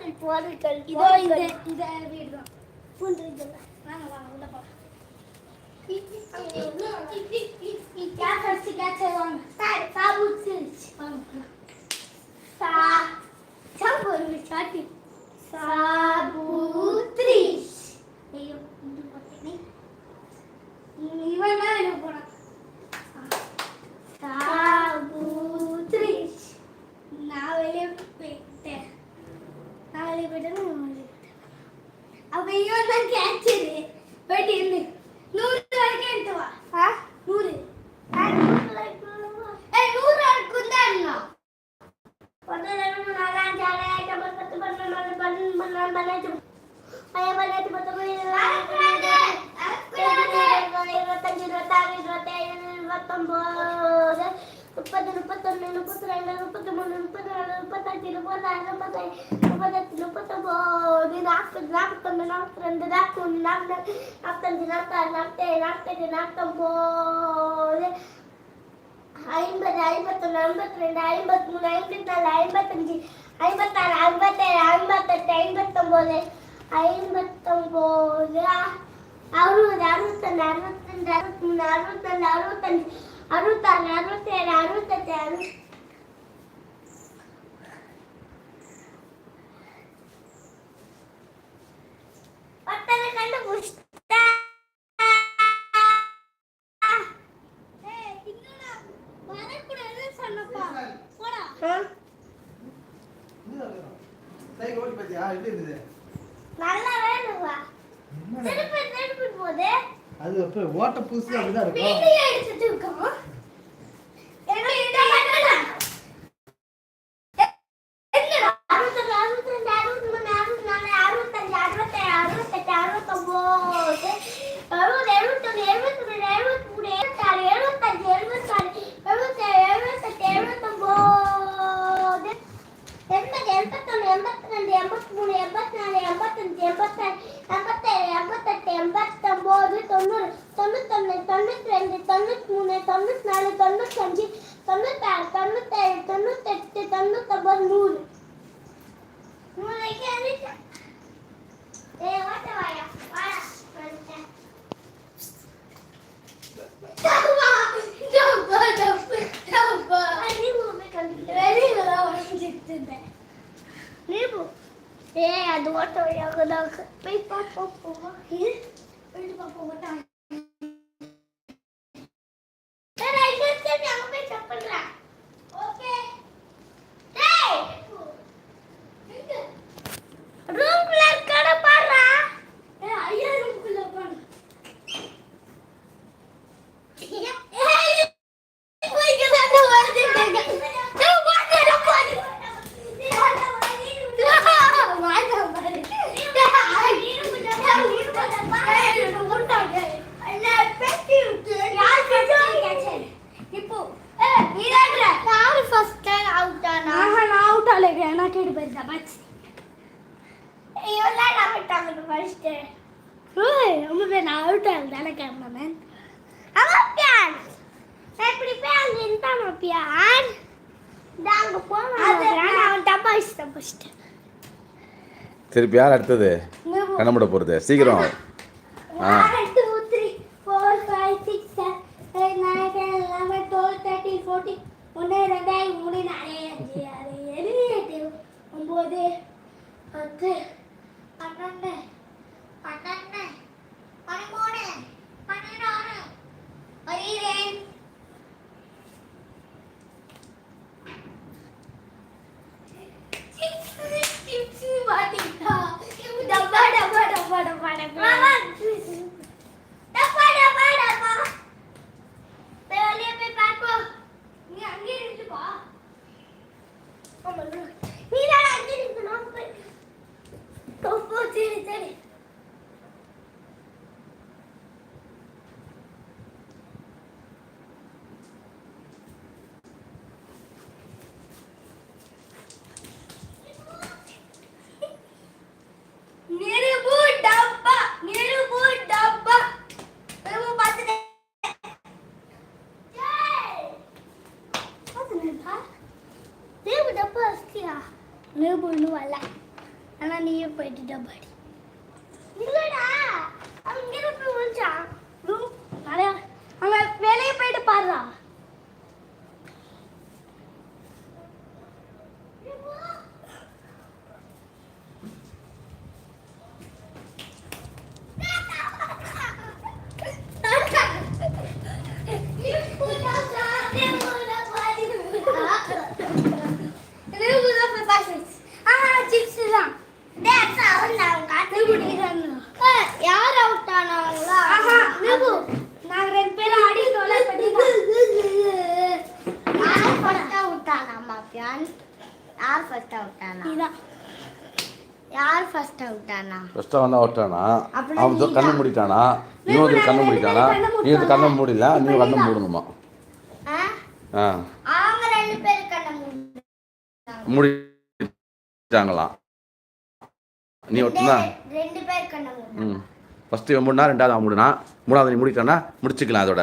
வாருங்கள் வாருங்கள் இதோ இந்த இந்த வீடு வாங்க வாங்க உள்ள போகலாம் கேட்ச் வாங்க சார் வாங்க ഇരുപത്തൊമ്പത് മുപ്പത് മുപ്പത്തൊന്ന് മുപ്പത്തിരണ്ട് മുപ്പത്തിമൂന്ന് മുപ്പത്തിനാല് മുപ്പത്തഞ്ച് മുപ്പത്തിനാല് മുപ്പത്തേഴ് മുപ്പത്തെട്ട് മുപ്പത്തൊമ്പത് നാൽപ്പത് നാൽപ്പത്തൊന്ന് നാൽപ്പത്തിരണ്ട് നാൽപ്പത്തൊന്ന് നാൽപ്പത്തഞ്ച് നാൽപ്പത്താറ് നാൽപ്പത്തേഴ് നാൽപ്പത്തെട്ട് നാൽപ്പത്തൊമ്പത് ஐம்பது ஐம்பத்தொன்று ஐம்பத்தி ரெண்டு ஐம்பத்தி மூணு ஐம்பத்தி நாலு ஐம்பத்தஞ்சு ஐம்பத்தாறு ஐம்பத்தேழு ஐம்பத்தெட்டு ஐம்பத்தொம்போது ஐம்பத்தொம்போது அறுபது அறுபத்தொன்று அறுபத்தஞ்சு அறுபத்தி மூணு அறுபத்தொன்று அறுபத்தஞ்சு அறுபத்தாறு அறுபத்தேழு அறுபத்தெட்டு அறுபது சைக்கிள் ஓட்டி பார்த்தியா எப்படி இருந்தது நல்லா வேணுவா? திருப்பி திருப்பி போதே. அது அப்ப ஓட்ட புதுசு அப்படிதான் இருக்கும். தொண்ணூத்தி தொண்ணூத்தி நாலு தொண்ணூத்தஞ்சு தொண்ணூத்தாறு தொண்ணூத்தேழு தொண்ணூத்தெட்டு தொண்ணூத்தொன்பது நூறு அது ஓட்ட வழியாக போய் பாப்போம் போவோம் இது போயிட்டு பாப்போம் நாளைக்கு ஃபர்ஸ்ட் ஓய் ரொம்ப பேர் நான் அவுட் ஆகுது தானே கேமராமேன் அவன் பியான் எப்படி பியான் இருந்தான் திருப்பி யார் அடுத்தது. கண்ணமுட போகிறது சீக்கிரம். ஒன்று ரெண்டாயிரம் மூணு நாலு அஞ்சு ஆறு ஏழு எட்டு ஒம்பது பத்து. நீ நான் அங்கே நிற்கணும் சரி சரி. ನನಗೆ ನೀವು ಡಬ್ಬ ಹಚ್ತೀಯಾ ನೀವು ಬೀಳು ಅಲ್ಲ ಅಣ್ಣ ನೀರು ಪೈಟಿ ಡಬ್ಬಾಡಿ இல்லடா அவன் இங்கே போய் விழுந்தான் அவன் வெளியே போயிட்டு பாடுறா Yeah. மாப்பியான் யார் ஃபர்ஸ்ட் அவுட் ஆனா? நீதான் யார் ஃபர்ஸ்ட் அவுட் ஆனா? ஃபஸ்ட்டாக வந்து அவுட்டானா அப்படின்னா அவன் வந்து கண்ணு மூடிட்டானா? நீ வந்து கண்ணு மூடிட்டானா? நீ வந்து கண்ணை மூடில? நீ கண்ணை மூடணுமா? ஆ? ஆ. அவங்க ரெண்டு பேரும் கண்ண மூடி மூடிட்டாங்களாம் நீ ஒட்டுனா ரெண்டு பேர் கண்ண மூடி ம். ஃபஸ்ட்டு இவன் மூடினா ரெண்டாவது அவன் மூடினா. மூணாவது நீ முடிச்சுக்கலாம் அதோட.